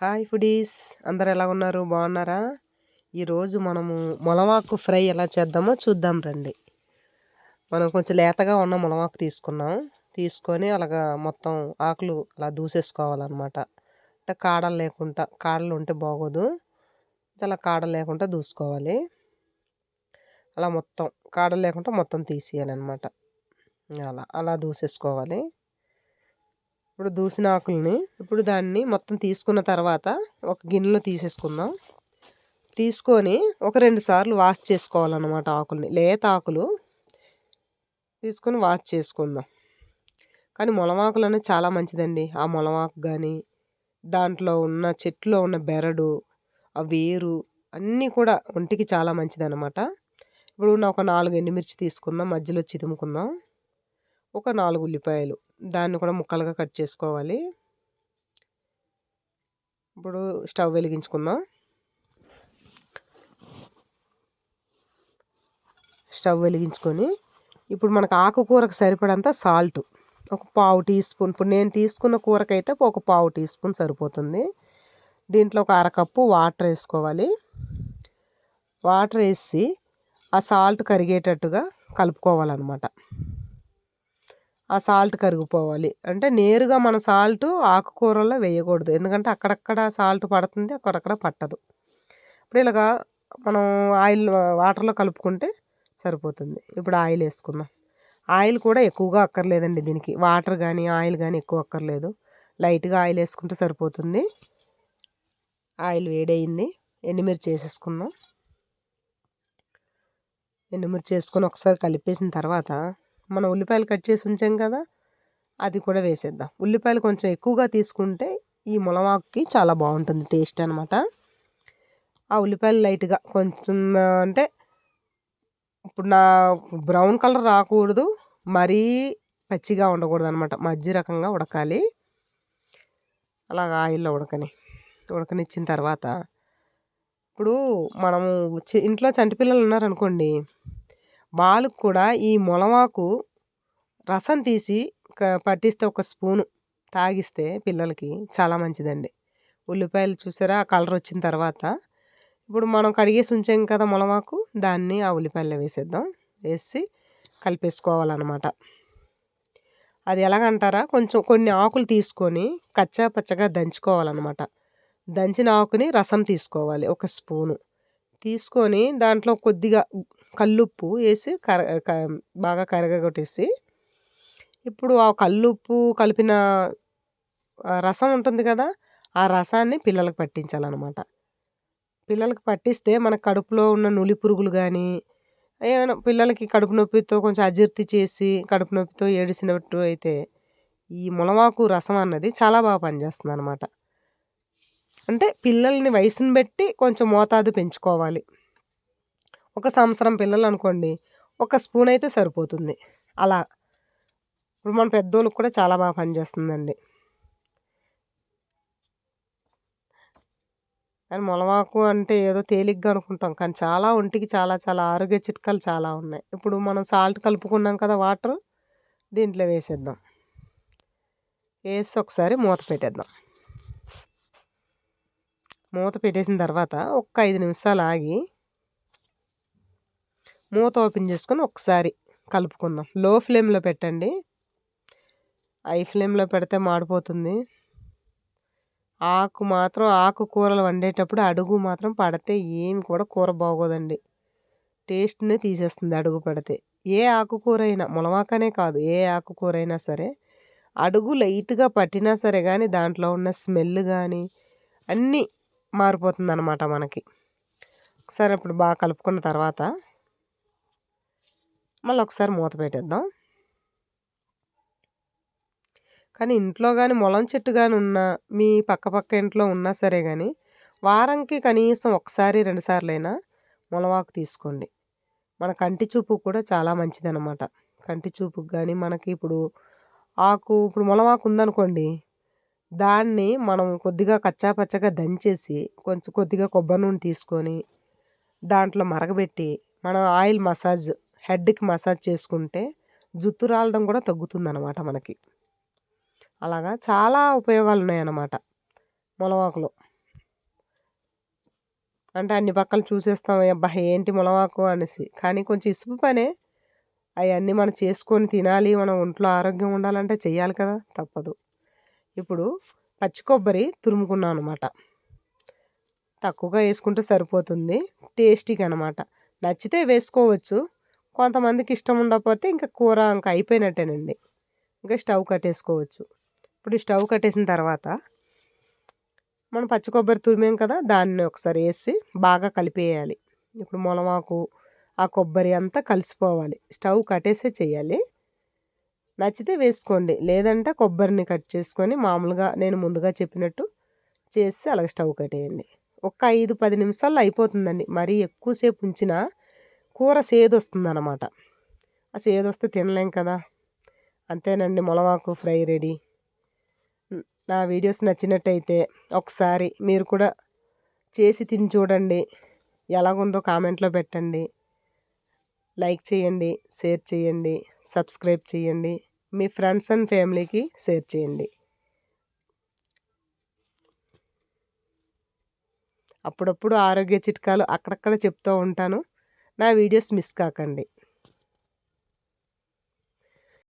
Hi foodies. అందరు ఎలా ఉన్నారు? బాగున్నారా? ఈరోజు మనము మొలవాకు ఫ్రై ఎలా చేద్దామో చూద్దాం రండి. మనం కొంచెం లేతగా ఉన్న మొలవాకు తీసుకున్నాం. తీసుకొని అలాగా మొత్తం ఆకులు అలా దూసేసుకోవాలన్నమాట. అంటే కాడలు లేకుండా కాడలు ఉంటే బాగోదు. అలా కాడలు లేకుండా దూసుకోవాలి. అలా మొత్తం కాడలు లేకుండా మొత్తం తీసేయాలన్నమాట. అలా అలా దూసేసుకోవాలి. ఇప్పుడు దూసిన ఆకుల్ని ఇప్పుడు దాన్ని మొత్తం తీసుకున్న తర్వాత ఒక గిన్నెలో తీసేసుకుందాం. తీసుకొని ఒక రెండు సార్లు వాష్ చేసుకోవాలన్నమాట ఆకుల్ని. లేత ఆకులు తీసుకొని వాష్ చేసుకుందాం. కానీ మొలమాకులు అనేది చాలా మంచిదండి. ఆ మొలమాకు కానీ దాంట్లో ఉన్న చెట్లో ఉన్న బెరడు ఆ వేరు అన్నీ కూడా ఒంటికి చాలా మంచిదన్నమాట. ఇప్పుడు ఒక నాలుగు ఎండుమిర్చి తీసుకుందాం. మధ్యలో చిదుముకుందాం. ఒక నాలుగు ఉల్లిపాయలు. దాన్ని కూడా ముక్కలుగా కట్ చేసుకోవాలి. ఇప్పుడు స్టవ్ వెలిగించుకుందాం. స్టవ్ వెలిగించుకొని ఇప్పుడు మనకు ఆకుకూరకు సరిపడంత సాల్ట్ ఒక పావు టీ స్పూన్. ఇప్పుడు నేను తీసుకున్న కూరకైతే ఒక పావు టీ స్పూన్ సరిపోతుంది. దీంట్లో ఒక అరకప్పు వాటర్ వేసుకోవాలి. వాటర్ వేసి ఆ సాల్ట్ కరిగేటట్టుగా కలుపుకోవాలన్నమాట. ఆ సాల్ట్ కరిగిపోవాలి. అంటే నేరుగా మన సాల్ట్ ఆకుకూరల్లో వేయకూడదు. ఎందుకంటే అక్కడక్కడ సాల్ట్ పడుతుంది అక్కడక్కడ పట్టదు. ఇప్పుడు ఇలాగా మనం ఆయిల్ వాటర్లో కలుపుకుంటే సరిపోతుంది. ఇప్పుడు ఆయిల్ వేసుకుందాం. ఆయిల్ కూడా ఎక్కువగా అక్కర్లేదండి దీనికి. వాటర్ కానీ ఆయిల్ కానీ ఎక్కువ అక్కర్లేదు. లైట్గా ఆయిల్ వేసుకుంటే సరిపోతుంది. ఆయిల్ వేడయింది. ఎండుమిర్చి వేసేసుకుందాం. ఎండుమిర్చి వేసుకొని ఒకసారి కలిపేసిన తర్వాత మనం ఉల్లిపాయలు కట్ చేసి ఉంచాం కదా అది కూడా వేసేద్దాం. ఉల్లిపాయలు కొంచెం ఎక్కువగా తీసుకుంటే ఈ ములమాకుకి చాలా బాగుంటుంది టేస్ట్ అనమాట ఆ ఉల్లిపాయలు లైట్గా కొంచెం అంటే ఇప్పుడు నా బ్రౌన్ కలర్ రాకూడదు మరీ పచ్చిగా ఉండకూడదు అనమాట మజ్జి రకంగా ఉడకాలి. అలాగ ఆయిల్లో ఉడకని ఉడకనిచ్చిన తర్వాత ఇప్పుడు మనము ఇంట్లో చంటి పిల్లలు ఉన్నారనుకోండి వాళ్ళకు కూడా ఈ మొలవాకు రసం తీసి పట్టిస్తే ఒక స్పూను తాగిస్తే పిల్లలకి చాలా మంచిదండి. ఉల్లిపాయలు చూసారా? ఆ కలర్ వచ్చిన తర్వాత ఇప్పుడు మనం కడిగేసి ఉంచాం కదా మొలవాకు దాన్ని ఆ ఉల్లిపాయలు వేసేద్దాం. వేసి కలిపేసుకోవాలన్నమాట. అది ఎలాగంటారా? కొంచెం కొన్ని ఆకులు తీసుకొని కచ్చా పచ్చగా దంచుకోవాలన్నమాట. దంచిన ఆకుని రసం తీసుకోవాలి ఒక స్పూను. తీసుకొని దాంట్లో కొద్దిగా కల్లుప్పు వేసి కర బాగా కరగగొట్టేసి ఇప్పుడు ఆ కల్లుప్పు కలిపిన రసం ఉంటుంది కదా ఆ రసాన్ని పిల్లలకు పట్టించాలన్నమాట. పిల్లలకు పట్టిస్తే మన కడుపులో ఉన్న నులి పురుగులు కానీ ఏమైనా పిల్లలకి కడుపు నొప్పితో కొంచెం అజీర్తి చేసి కడుపు నొప్పితో ఏడిసినట్టు అయితే ఈ ములవాకు రసం అన్నది చాలా బాగా పనిచేస్తుంది అనమాట అంటే పిల్లల్ని వయసుని బట్టి కొంచెం మోతాదు పెంచుకోవాలి. ఒక సంవత్సరం పిల్లలు అనుకోండి ఒక స్పూన్ అయితే సరిపోతుంది. అలా. ఇప్పుడు మన పెద్దోళ్ళకి కూడా చాలా బాగా పనిచేస్తుందండి. కానీ మొలవాకు అంటే ఏదో తేలిగ్గా అనుకుంటాం. కానీ చాలా ఒంటికి చాలా చాలా ఆరోగ్య చిట్కాలు చాలా ఉన్నాయి. ఇప్పుడు మనం సాల్ట్ కలుపుకున్నాం కదా వాటర్ దీంట్లో వేసేద్దాం. వేసి ఒకసారి మూత పెట్టేద్దాం. మూత పెట్టేసిన తర్వాత ఒక్క ఐదు నిమిషాలు ఆగి మూత ఓపెన్ చేసుకొని ఒకసారి కలుపుకుందాం. లో ఫ్లేమ్లో పెట్టండి. హై ఫ్లేమ్లో పెడితే మాడిపోతుంది. ఆకు మాత్రం ఆకు కూరలు వండేటప్పుడు అడుగు మాత్రం పడితే ఏమి కూడా కూర బాగోదండి. టేస్ట్ని తీసేస్తుంది అడుగు పడితే. ఏ ఆకుకూర అయినా ములవాకనే కాదు ఏ ఆకుకూర అయినా సరే అడుగు లైట్గా పట్టినా సరే కానీ దాంట్లో ఉన్న స్మెల్ కానీ అన్నీ మారిపోతుంది అనమాట మనకి. ఒకసారి ఇప్పుడు బాగా కలుపుకున్న తర్వాత మళ్ళీ ఒకసారి మూత పెట్టేద్దాం. కానీ ఇంట్లో కానీ మొలం చెట్టు కానీ ఉన్నా మీ పక్క పక్క ఇంట్లో ఉన్నా సరే కానీ వారంకి కనీసం ఒకసారి రెండుసార్లు అయినా మొలవాకు తీసుకోండి. మన కంటి చూపు కూడా చాలా మంచిదన్నమాట. కంటి చూపుకి కానీ మనకి ఇప్పుడు ఆకు ఇప్పుడు మొలవాకు ఉందనుకోండి దాన్ని మనం కొద్దిగా కచ్చాపచ్చగా దంచేసి కొంచెం కొద్దిగా కొబ్బరి నూనె తీసుకొని దాంట్లో మరగబెట్టి మనం ఆయిల్ మసాజ్ హెడ్కి మసాజ్ చేసుకుంటే జుట్టు రాలడం కూడా తగ్గుతుందన్నమాట మనకి. అలాగా చాలా ఉపయోగాలు ఉన్నాయన్నమాట ములవాకులో. అంటే అన్ని పక్కలు చూసేస్తాం అబ్బా ఏంటి ములవాకు అనేసి. కానీ కొంచెం ఇసుపు పనే అవన్నీ మనం చేసుకొని తినాలి మనం ఒంట్లో ఆరోగ్యం ఉండాలంటే చేయాలి కదా తప్పదు. ఇప్పుడు పచ్చి కొబ్బరి తురుముకున్నాం అనమాట తక్కువగా వేసుకుంటే సరిపోతుంది టేస్టీగా అనమాట నచ్చితే వేసుకోవచ్చు కొంతమందికి ఇష్టం ఉండకపోతే ఇంకా కూర ఇంకా అయిపోయినట్టేనండి. ఇంకా స్టవ్ కట్టేసుకోవచ్చు. ఇప్పుడు ఈ స్టవ్ కట్టేసిన తర్వాత మనం పచ్చి కొబ్బరి తురిమాం కదా దాన్ని ఒకసారి వేసి బాగా కలిపేయాలి. ఇప్పుడు మొలమాకు ఆ కొబ్బరి అంతా కలిసిపోవాలి. స్టవ్ కట్టేసే చేయాలి. నచ్చితే వేసుకోండి. లేదంటే కొబ్బరిని కట్ చేసుకొని మామూలుగా నేను ముందుగా చెప్పినట్టు చేసి అలాగే స్టవ్ కట్టేయండి. ఒక ఐదు పది నిమిషాల్లో అయిపోతుందండి. మరీ ఎక్కువసేపు ఉంచినా కూర సేదొస్తుంది అనమాట ఆ సేదొస్తే తినలేం కదా. అంతేనండి మొలవాకు ఫ్రై రెడీ. నా వీడియోస్ నచ్చినట్టయితే ఒకసారి మీరు కూడా చేసి తిని చూడండి. ఎలాగుందో కామెంట్లో పెట్టండి. లైక్ చేయండి షేర్ చేయండి సబ్స్క్రైబ్ చేయండి. మీ ఫ్రెండ్స్ అండ్ ఫ్యామిలీకి షేర్ చేయండి. అప్పుడప్పుడు ఆరోగ్య చిట్కాలు అక్కడక్కడ చెప్తూ ఉంటాను. నా వీడియోస్ మిస్ కాకండి.